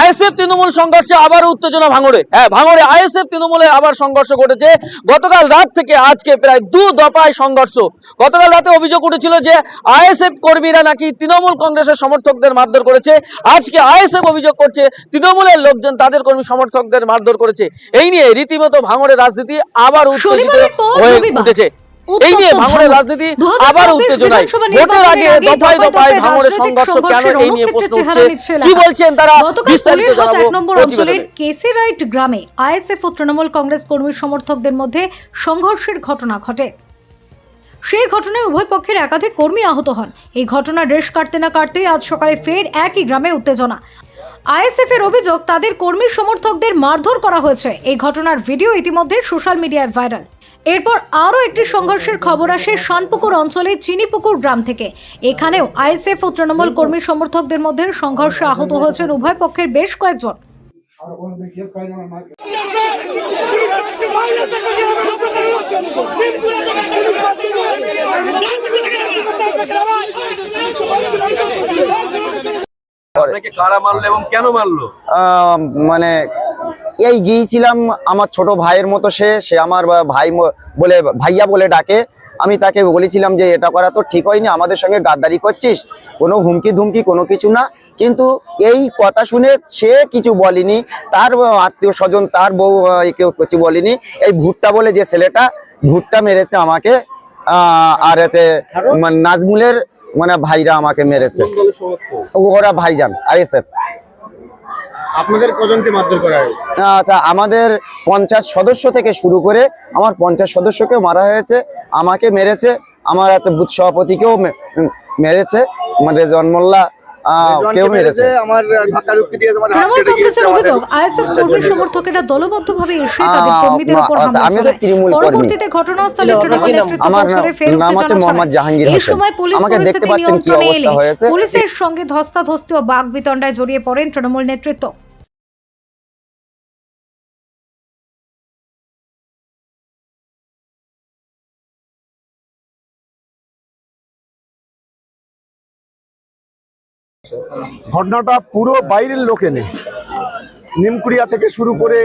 ISF Trinamool সংঘর্ষে আবার উত্তেজনা ভাঙড়ে। হ্যাঁ ভাঙড়ে আইএসএফ তৃণমূলে আবার সংঘর্ষ ঘটেছে। গতকাল রাত থেকে আজকে প্রায় দু দফায় সংঘর্ষ। গতকাল রাতে অভিযোগ উঠেছিল যে আইএসএফ কর্মীরা নাকি তৃণমূল কংগ্রেসের সমর্থকদের মারধর করেছে। আজকে আইএসএফ অভিযোগ করছে তৃণমূলের লোকজন তাদের কর্মী সমর্থকদের মারধর করেছে। এই নিয়ে রীতিমতো ভাঙড়ের রাজনীতি আবার উত্তেজিত হয়ে উঠেছে। এই নিয়ে ভাঙড়ের রাজনীতি আবার উত্তেজনায়। ভোটের আগে দফায় দফায় ভাঙড়ের সংঘর্ষ কেন সংঘর্ষের এই নিয়ে প্রশ্ন উঠছে? কি বলছেন তারা? বিস্তারিত জানাব এক নম্বর অঞ্চলের গ্রামে আইএসএফ ও তৃণমূল কংগ্রেস কর্মী সমর্থকদের মধ্যে সংঘর্ষের ঘটনা ঘটে। সেই ঘটনায় উভয় পক্ষের একাধিক কর্মী আহত হন। এই ঘটনা রেশ কাটতে না কাটতেই আজ সকালে ফের একই গ্রামে উত্তেজনা। আইএসএফ এর অভিযোগ তাদের কর্মী সমর্থকদের মারধর করা হয়েছে। এই ঘটনার ভিডিও ইতিমধ্যে সোশ্যাল মিডিয়ায় ভাইরাল। এরপর আরও একটি সংঘর্ষের খবর আসে শানপুকুর অঞ্চলে চিনিপুকুর গ্রাম থেকে। এখানেও আইএসএফ ও তৃণমূল কর্মী সমর্থকদের মধ্যে সংঘর্ষে আহত হয়েছেন উভয় পক্ষের বেশ কয়েকজন। কারা মারলো এবং কেন মারলো? মানে এই গিয়েছিলাম আমার ছোট ভাইয়ের মতো সে সে আমার ভাই বলে ভাইয়া বলে ডাকে। আমি তাকে বলেছিলাম যে এটা করা তো ঠিক হয়নি আমাদের সঙ্গে গাদ্দারি করছিস কোনো হুমকি ধুমকি কোনো কিছু না। কিন্তু এই কথা শুনে সে কিছু বলেনি তার আত্মীয় স্বজন তার বউ কেউ কিছু বলেনি। এই ভুট্টা বলে যে ছেলেটা ভুট্টা মেরেছে আমাকে আহ, আর এতে মানে নাজমুলের মানে ভাইরা আমাকে মেরেছে। ওরা ভাইজান আইএসএফ। আপনাদের কজনকে মারধর করা হয় আচ্ছা আমাদের পঞ্চায়েত সদস্য থেকে শুরু করে আমার পঞ্চায়েত সদস্যকেও মারা হয়েছে আমাকে মেরেছে আমার একটা বুথ সভাপতিকেও মেরেছে আমার রেজওয়ান মোল্লা কেউ মেরেছে আমার ধাক্কা ধুক্কি দিয়ে আমার হাত তৃণমূল কেটে গিয়েছে কংগ্রেসের আমাদের। অভিযোগ আইএসএফ সমর্থকেরা দলবদ্ধভাবে এসে তাদের কর্মীদের উপর আচ্ছা, হামলা আমি তো তৃণমূল কর্মী। ঘটনাস্থলে তৃণমূল আমার নাম হচ্ছে মোহাম্মদ জাহাঙ্গীর এই হোসেন। সময় পুলিশ আমাকে দেখতে পাচ্ছেন কি অবস্থা হয়েছে। পুলিশের সঙ্গে ধস্তাধস্তি ও বাঘ বিতণ্ডায় জড়িয়ে পড়েন তৃণমূল নেতৃত্ব ঘটনাটা পুরো বাইরের লোক এনে। নিমকুড়িয়া থেকে শুরু করে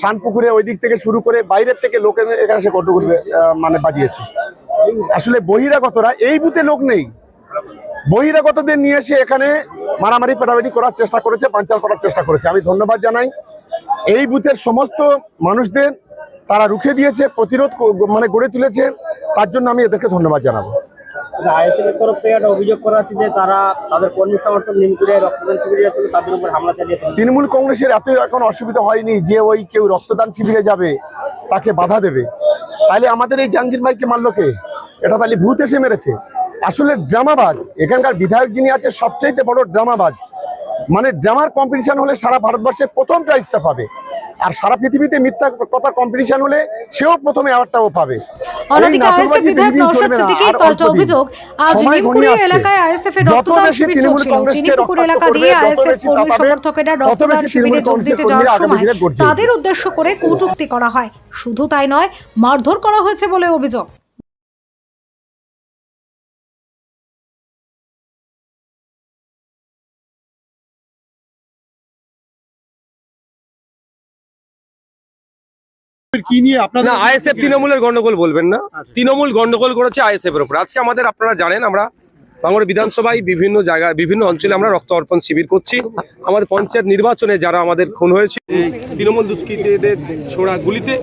শানপুকুরে ওই দিক থেকে শুরু করে বাইরের থেকে লোক এখানে সে কত মানে বাজিয়েছে। আসলে বহিরাগতরা এই বুথে লোক নেই। বহিরাগতদের নিয়ে এসে এখানে মারামারি পেটামারি করার চেষ্টা করেছে, পাঞ্চাল করার চেষ্টা করেছে। আমি ধন্যবাদ জানাই। এই বুথের সমস্ত মানুষদের তারা রুখে দিয়েছে, প্রতিরোধ মানে গড়ে তুলেছে। তার জন্য আমি এদেরকে ধন্যবাদ জানাব। আইএসএফ এর তরফ থেকে একটা অভিযোগ করা হচ্ছে যে তারা তাদের কর্মী সমর্থক নিমকুড়ে রক্তদান শিবিরে যাচ্ছিল তাদের উপর হামলা চালিয়েছে। তৃণমূল কংগ্রেসের এত এখন অসুবিধা হয়নি যে ওই কেউ রক্তদান শিবিরে যাবে, তাকে বাধা দেবে। তাহলে আমাদের এই জাহাঙ্গীর ভাইকে মারলো কে? এটা তাহলে ভূত এসে মেরেছে। আসলে ড্রামাবাজ, এখানকার বিধায়ক যিনি আছে সবচাইতে বড় ড্রামাবাজ। মানে ড্রামার কম্পিটিশন হলে সারা ভারতবর্ষে প্রথম প্রাইজটা পাবে। আর সারা পৃথিবীতে মিথ্যা কথা কম্পিটিশন হলে সেও প্রথমে অ্যাওয়ার্ডটাও পাবে। তাদের উদ্দেশ্য করে কৌটুক্তি করা হয়। শুধু তাই নয় মারধর করা হয়েছে বলে অভিযোগ। কি নিয়ে আপনার না আইএসএফ তৃণমূলের গন্ডগোল বলবেন না। তৃণমূল গন্ডগোল করেছে আইএসএফ এর উপর। আজকে আমাদের আপনারা জানেন আমরা বাংলা বিধানসভায় বিভিন্ন জায়গায় বিভিন্ন অঞ্চলে আমরা রক্ত অর্পণ শিবির করছি। আমাদের পঞ্চায়েত নির্বাচনে যারা আমাদের খুন হয়েছে তৃণমূল দুষ্কৃতীদের ছোড়া গুলিতে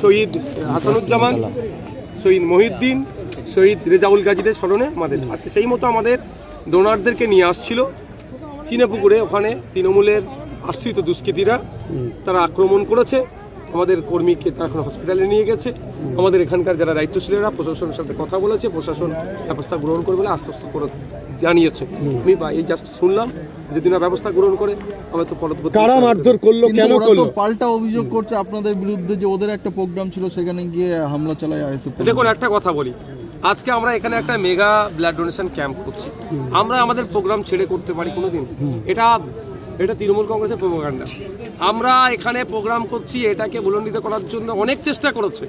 শহীদ হাসানুজ্জামান শহীদ মহিউদ্দিন শহীদ রেজাউল গাজীদের স্মরণে আমাদের আজকে সেই মতো আমাদের ডোনারদেরকে নিয়ে আসছিল। চিনেপুকুরে ওখানে তৃণমূলের আশ্রিত দুষ্কৃতীরা তারা আক্রমণ করেছে। আমাদের কর্মীকে তারা এখন হসপিটালে নিয়ে গেছে। আমাদের এখানকার যারা দায়িত্বশীলেরা প্রশাসনের সাথে কথা বলেছে প্রশাসন ব্যবস্থা গ্রহণ করবে বলে আস্তে আশ্বস্ত করে জানিয়েছে। আমি বা এই জাস্ট শুনলাম যদি না ব্যবস্থা গ্রহণ করে আমরা তো পরবর্তী কারা মারধর করল কেন করল? পাল্টা অভিযোগ করছে আপনাদের বিরুদ্ধে যে ওদের একটা প্রোগ্রাম ছিল সেখানে গিয়ে হামলা চালায় আইএসএফ দেখুন একটা কথা বলি। আজকে আমরা এখানে একটা মেগা ব্লাড ডোনেশন ক্যাম্প করছি। আমরা আমাদের প্রোগ্রাম ছেড়ে করতে পারি কোনোদিন। এটা এটা তৃণমূল কংগ্রেসের প্রোপাগান্ডা আমরা এখানে প্রোগ্রাম করছি এটাকে বুলন্ডিত করার জন্য অনেক চেষ্টা করেছে।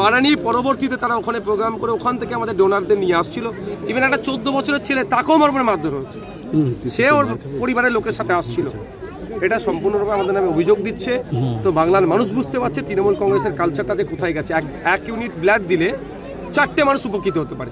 পারানি পরবর্তীতে তারা ওখানে প্রোগ্রাম করে ওখান থেকে আমাদের ডোনারদের নিয়ে আসছিল। ইভেন একটা চোদ্দ বছরের ছেলে তাকেও উপরে মারধর হয়েছে। সে ওর পরিবারের লোকের সাথে আসছিল। এটা সম্পূর্ণরূপে আমাদের নামে অভিযোগ দিচ্ছে। তো বাংলার মানুষ বুঝতে পারছে তৃণমূল কংগ্রেসের কালচারটা যে কোথায় গেছে। এক এক ইউনিট ব্লাড দিলে চারটে মানুষ উপকৃত হতে পারে।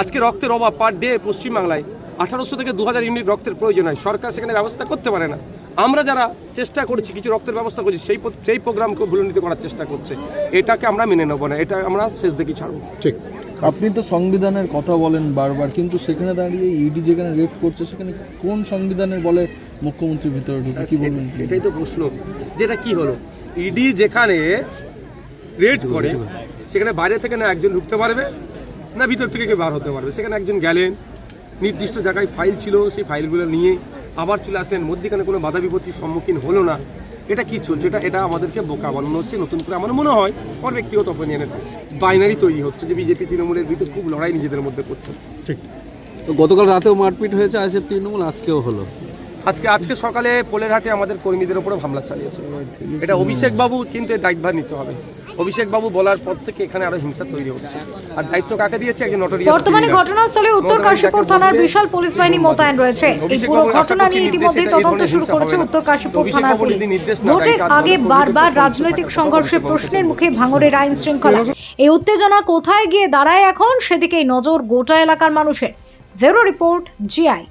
আজকে রক্তের অভাব পার ডে পশ্চিমবাংলায়। আঠারোশো থেকে দু হাজার ইউনিট রক্তের প্রয়োজন হয়। সরকার সেখানে ব্যবস্থা করতে পারে না। আমরা যারা চেষ্টা করছি কিছু রক্তের ব্যবস্থা করছি সেই সেই প্রোগ্রামকে ভুলনীতি করার চেষ্টা করছে। এটাকে আমরা মেনে নেব না। এটা আমরা শেষ দেখি ছাড়বো। ঠিক। আপনি তো সংবিধানের কথা বলেন বারবার কিন্তু সেখানে দাঁড়িয়ে ইডি যেখানে রেড করছে সেখানে কোন সংবিধানের বলে মুখ্যমন্ত্রীর ভিতরে ঢুকে? কি বলবেন? সেটাই- তো প্রশ্ন। যেটা কি হলো? ইডি যেখানে রেড করে সেখানে বাইরে থেকে না একজন ঢুকতে পারবে না ভিতর থেকে কেউ বার হতে পারবে। সেখানে একজন গেলেন নির্দিষ্ট জায়গায় ফাইল ছিল, সেই ফাইলগুলো নিয়ে আবার চলে আসলেন। মধ্যেখানে কোনো বাধা বিপত্তির সম্মুখীন হলো না। এটা কি চলছে? এটা এটা আমাদেরকে বোকা বানানো হচ্ছে, নতুন করে আমার মনে হয় আমার ব্যক্তিগত অপিনিয়নের বাইনারি তৈরি হচ্ছে যে বিজেপি তৃণমূলের বিরুদ্ধে খুব লড়াই নিজেদের মধ্যে করছে। ঠিক। তো গতকাল রাতেও মারপিট হয়েছে আজকে তৃণমূল, আজকেও হলো। আজকে আজকে সকালে পোলেরহাটে আমাদের কর্মীদের উপরে হামলা চালিয়েছে। এটা অভিষেক বাবু কিন্তু দায়িত্ব নিতে হবে। অভিষেক বাবু বলার পর থেকে এখানে আরও হিংসা তৈরি হচ্ছে। আর দায়িত্ব কাকে দিয়েছে? একজন নটোরিয়াস বর্তমানে ঘটনাস্থলে উত্তর কাশীপুর থানার বিশাল পুলিশ বাহিনী মোতায়েন রয়েছে। এই পুরো ঘটনা নিয়ে ইতিমধ্যে তদন্ত শুরু করেছে উত্তর কাশীপুর থানার পুলিশ। ভোটের আগে বারবার রাজনৈতিক সংঘর্ষে প্রশ্নের মুখে ভাঙড়ের আইন শৃঙ্খলা। এই উত্তেজনা কোথায় গিয়ে দাঁড়ায় এখন? সেদিকেই নজর গোটা এলাকার মানুষের। ভেরো রিপোর্ট জিআই।